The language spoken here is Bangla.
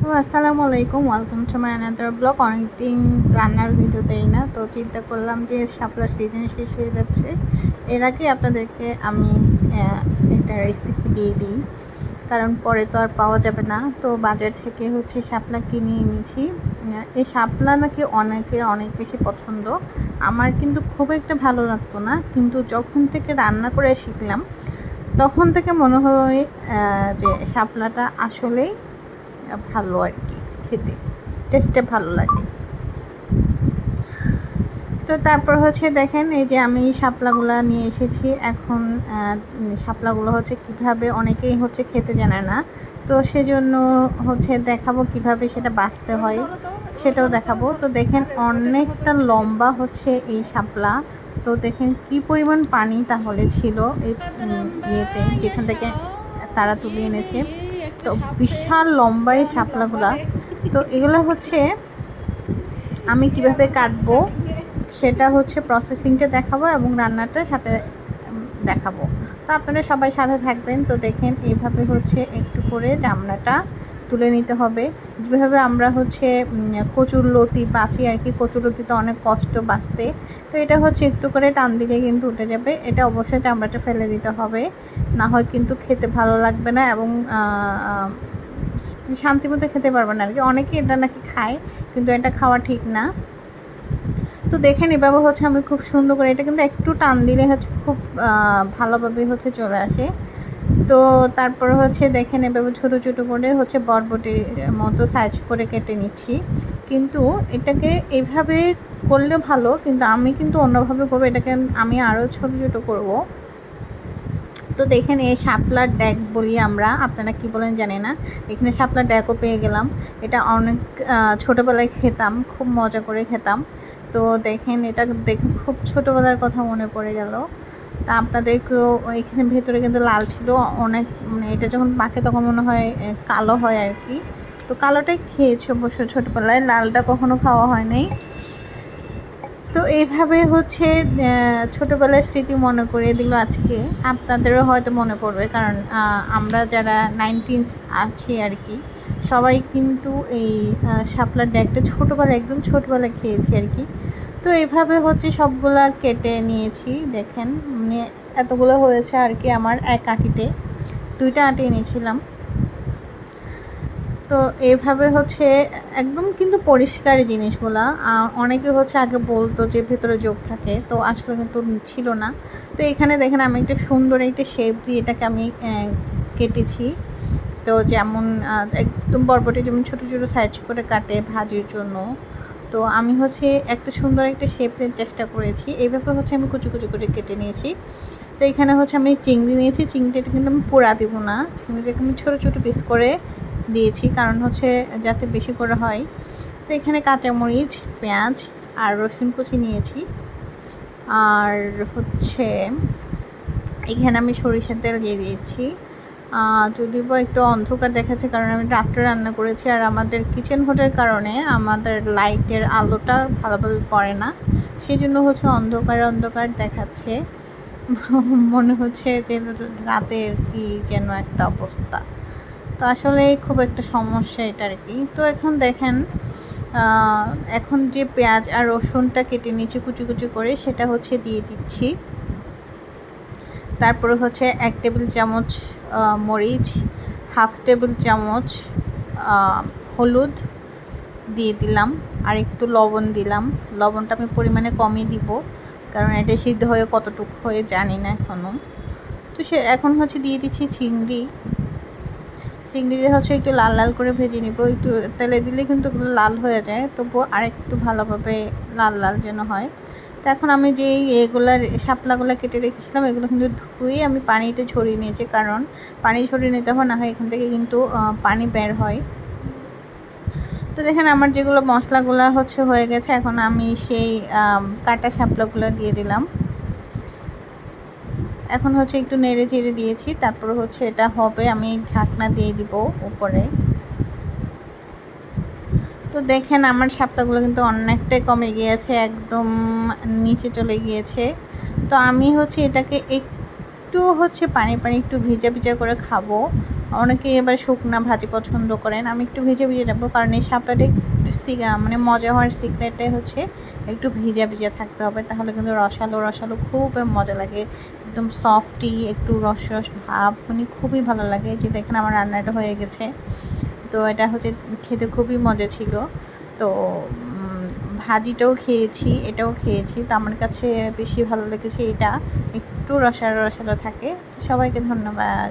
তো আসসালামু আলাইকুম welcome to my another blog অনেকদিন রান্নার ভিডিও দেই না, তো চিন্তা করলাম যে শাপলার সিজন শেষ হয়ে যাচ্ছে। এর আগে আপনাদেরকে আমি একটা রেসিপি দিয়ে দিই, কারণ পরে তো আর পাওয়া যাবে না। তো বাজার থেকে হচ্ছে শাপলা কিনে এনেছি। এই শাপলা নাকি অনেকের অনেক বেশি পছন্দ। আমার কিন্তু খুব একটা ভালো লাগতো না, কিন্তু যখন থেকে রান্না করে শিখলাম, তখন থেকে মনে হয় যে শাপলাটা আসলেই ভালো আর কি খেতে। টেস্টে ভালো লাগে। তো তারপর হচ্ছে দেখেন, এই যে আমি শাপলাগুলা নিয়ে এসেছি। এখন শাপলাগুলো হচ্ছে কীভাবে অনেকেই হচ্ছে খেতে জানে না। তো সেজন্য হচ্ছে দেখাবো কীভাবে সেটা বাছতে হয়, সেটাও দেখাবো। তো দেখেন অনেকটা লম্বা হচ্ছে এই শাপলা। তো দেখেন কি পরিমাণ পানি তাহলে ছিল এই ইয়েতে, যেখান থেকে তারা তুলে এনেছে। তো বিশাল লম্বা এই শাপলাগুলা। তো এগুলো হচ্ছে আমি কীভাবে কাটবো সেটা হচ্ছে প্রসেসিংটা দেখাবো এবং রান্নাটা সাথে দেখাবো। তো আপনারা সবাই সাথে থাকবেন। তো দেখেন, এইভাবে হচ্ছে একটু করে জামনাটা তুলে নিতে হবে। যেভাবে আমরা হচ্ছে কচুর লতি বাঁচি আর কি, কচুর লতিতে অনেক কষ্ট বাঁচতে। তো এটা হচ্ছে একটু করে টান দিলে কিন্তু উঠে যাবে। এটা অবশ্যই চামড়াটা ফেলে দিতে হবে। না হয় কিন্তু খেতে ভালো লাগবে না এবং শান্তি মতো খেতে পারবে না আর কি। অনেকে এটা নাকি খায়, কিন্তু এটা খাওয়া ঠিক না। তো দেখেন এভাবে হচ্ছে আমি খুব সুন্দর করে, এটা কিন্তু একটু টান দিলে হচ্ছে খুব ভালোভাবে হচ্ছে চলে আসে। তো তারপর হচ্ছে দেখেন, এভাবে ছোটো ছোটো করে হচ্ছে বরবটির মতো সাইজ করে কেটে নিচ্ছি। কিন্তু এটাকে এভাবে করলে ভালো, কিন্তু আমি কিন্তু অন্যভাবে করব, এটাকে আমি আরও ছোটো ছোটো করব। তো দেখেন, এই শাপলার ড্যাক বলি আমরা, আপনারা কি বলেন জানি না। এখানে শাপলার ড্যাকও পেয়ে গেলাম। এটা অনেক ছোটোবেলায় খেতাম, খুব মজা করে খেতাম। তো দেখেন, এটা দেখে খুব ছোটোবেলার কথা মনে পড়ে গেল। তা আপনাদেরকেও এখানে ভেতরে কিন্তু লাল ছিল অনেক মানে এটা যখন পাকে তখন মনে হয় কালো হয় আর কি। তো কালোটাই খেয়েছি অবশ্য ছোটোবেলায় লালটা কখনো খাওয়া হয় নাই। তো এইভাবে হচ্ছে আহ, ছোটোবেলার স্মৃতি মনে করিয়ে দিল আজকে। আপনাদেরও হয়তো মনে পড়বে কারণ আমরা যারা নাইনটিন্স আছি আর কি সবাই কিন্তু এই শাপলার ড্যাগটা ছোটোবেলায় একদম ছোটোবেলায় খেয়েছি আর কি। তো এইভাবে হচ্ছে সবগুলা কেটে নিয়েছি, দেখেন। মানে এতগুলো হয়েছে আর কি আমার এক আটিতে। দুইটা আটি এনেছিলাম। তো এইভাবে হচ্ছে একদম কিন্তু পরিষ্কার জিনিসগুলা। অনেকে হচ্ছে আগে বলতো যে ভেতরে যোগ থাকে, তো আসলে কিন্তু ছিল না। তো এখানে দেখেন আমি একটা সুন্দর একটা শেপ দিয়ে এটাকে আমি কেটেছি। তো যেমন একদম বরবটি যেমন ছোটো ছোটো সাইজ করে কাটে ভাজির জন্য। তো আমি হচ্ছে একটা সুন্দর একটা শেপের চেষ্টা করেছি। এইভাবে হচ্ছে আমি কুচু কুচু করে কেটে নিয়েছি। তো এখানে হচ্ছে আমি চিংড়ি নিয়েছি। চিংড়িটা কিন্তু আমি পোড়া দেবো না। চিংড়িটাকে আমি ছোটো ছোটো পিস করে দিয়েছি। কারণ হচ্ছে যাতে বেশি করে হয়। তো এখানে কাঁচামরিচ, পেঁয়াজ আর রসুন কুচি নিয়েছি। আর হচ্ছে এখানে আমি সরিষার তেল দিয়ে দিয়েছি। যদিও বা একটু অন্ধকার দেখাচ্ছে, কারণ আমি রাত্রে রান্না করেছি আর আমাদের কিচেন হোটের কারণে আমাদের লাইটের আলোটা ভালোভাবে পড়ে না। সেই জন্য হচ্ছে অন্ধকার অন্ধকার দেখাচ্ছে। মনে হচ্ছে যে রাতের কি যেন একটা অবস্থা। তো আসলে খুব একটা সমস্যা এটা আর কি। তো এখন দেখেন এখন যে পেঁয়াজ আর রসুনটা কেটে নিয়েছি কুচি কুচি করে, সেটা হচ্ছে দিয়ে দিচ্ছি। তারপরে হচ্ছে এক টেবিল চামচ মরিচ, হাফ টেবিল চামচ হলুদ দিয়ে দিলাম। আর একটু লবণ দিলাম। লবণটা আমি পরিমাণে কমই দিব, কারণ এটা সিদ্ধ হয়ে কতটুকু হয়ে জানি না এখনও তো সে এখন হচ্ছে দিয়ে দিচ্ছি চিংড়ি। চিংড়িটা হচ্ছে একটু লাল লাল করে ভেজে নিব। একটু তেলে দিলে কিন্তু লাল হয়ে যায়, তবুও আর একটু ভালোভাবে লাল লাল যেন হয়। তো এখন আমি যে এগুলার শাপলাগুলো কেটে রেখেছিলাম, এগুলো কিন্তু ধুয়ে আমি পানিতে ছড়িয়ে নিয়েছি। কারণ পানি ছড়িয়ে নিতে হয় না হয় এখান থেকে কিন্তু পানি বের হয়। তো দেখেন আমার যেগুলো মশলাগুলো হচ্ছে হয়ে গেছে, এখন আমি সেই কাটা শাপলাগুলো দিয়ে দিলাম। এখন হচ্ছে একটু নেড়ে চেড়ে দিয়েছি, তারপর হচ্ছে এটা হবে, আমি ঢাকনা দিয়ে দিব উপরে। তো দেখেন, আমার শাপলাগুলো কিন্তু অনেকটাই কমে গিয়েছে, একদম নিচে চলে গিয়েছে। তো আমি হচ্ছে এটাকে একটু হচ্ছে পানি পানি একটু ভিজা ভিজা করে খাব। অনেকেই এবার শুকনা ভাজি পছন্দ করেন, আমি একটু ভিজে ভিজে রাখব কারণ এই শাপলাটা একটু সি- মানে মজা হওয়ার সিক্রেটে হচ্ছে একটু ভিজা ভিজা থাকতে হবে, তাহলে কিন্তু রসালো রসালো খুব মজা লাগে। একদম সফটি একটু রস রস ভাব মানে খুবই ভালো লাগে। যে দেখেন, আমার রান্নাটা হয়ে গেছে। তো এটা হচ্ছে খেতে খুবই মজা ছিল। তো ভাজিটাও খেয়েছি, এটাও খেয়েছি। তো আমার কাছে বেশি ভালো লেগেছে এটা। একটু রসালো রসালো থাকে। সবাইকে ধন্যবাদ।